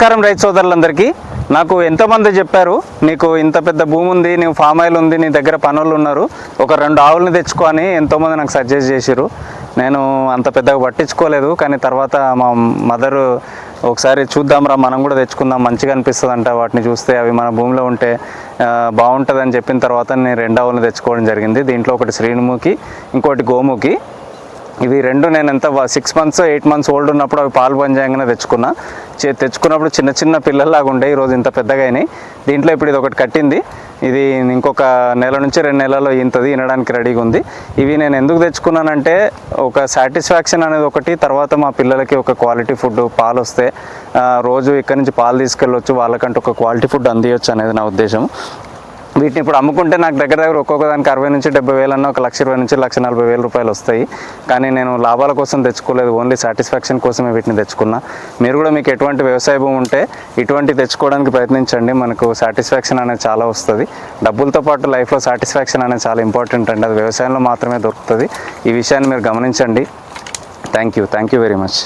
నమస్కారం రైతు సోదరులందరికీ. నాకు ఎంతోమంది చెప్పారు నీకు ఇంత పెద్ద భూమి ఉంది నీవు ఫామ్ ఆయిల్ ఉంది నీ దగ్గర పనులు ఉన్నారు ఒక రెండు ఆవులని తెచ్చుకో అని ఎంతోమంది నాకు సజెస్ట్ చేశారు నేను అంత పెద్దగా పట్టించుకోలేదు కానీ తర్వాత మా మదరు ఒకసారి చూద్దాంరా మనం కూడా తెచ్చుకుందాం మంచిగా అనిపిస్తుంది అంట వాటిని చూస్తే అవి మన భూమిలో ఉంటే బాగుంటుంది అని చెప్పిన తర్వాత నేను రెండు ఆవులను తెచ్చుకోవడం జరిగింది. దీంట్లో ఒకటి శ్రీనుముఖి ఇంకోటి గోముఖి ఇవి రెండు నేను ఎంత six months eight months old ఉన్నప్పుడు అవి పాలు బంద్ చేయగానే తెచ్చుకున్నా. చే- తెచ్చుకున్నప్పుడు చిన్న చిన్న పిల్లల్లాగా ఉండే ఈరోజు ఇంత పెద్దగా అయినాయి. దీంట్లో ఇప్పుడు ఇది ఒకటి కట్టింది. ఇది ఇంకొక నెల నుంచి రెండు నెలల్లో ఇంతది వినడానికి రెడీగా ఉంది. ఇవి నేను ఎందుకు తెచ్చుకున్నానంటే ఒక సాటిస్ఫాక్షన్ అనేది ఒకటి తర్వాత మా పిల్లలకి ఒక క్వాలిటీ ఫుడ్ పాలు వస్తే రోజు ఇక్కడి నుంచి పాలు తీసుకెళ్ళొచ్చు వాళ్ళకంటే ఒక క్వాలిటీ ఫుడ్ అందియొచ్చు అనేది నా ఉద్దేశం. వీటిని ఇప్పుడు అమ్ముకుంటే నాకు దగ్గర దగ్గర ఒక్కొక్క దానికి అరవై నుంచి డెబ్బై వేలు అన్న ఒక లక్ష ఇరవై నుంచి లక్ష నలభై వేల రూపాయలు వస్తాయి. కానీ నేను లాభాల కోసం తెచ్చుకోలేదు ఓన్లీ సాటిస్ఫాక్షన్ కోసమే వీటిని తెచ్చుకున్నా. మీరు కూడా మీకు ఎటువంటి వ్యవసాయ భూమి ఉంటే ఇటువంటి తెచ్చుకోవడానికి ప్రయత్నించండి. మనకు సాటిస్ఫాక్షన్ అనేది చాలా వస్తుంది. డబ్బులతో పాటు లైఫ్లో సాటిస్ఫాక్షన్ అనేది చాలా ఇంపార్టెంట్ అండి. అది వ్యవసాయంలో మాత్రమే దొరుకుతుంది. ఈ విషయాన్ని మీరు గమనించండి. Thank you thank you very much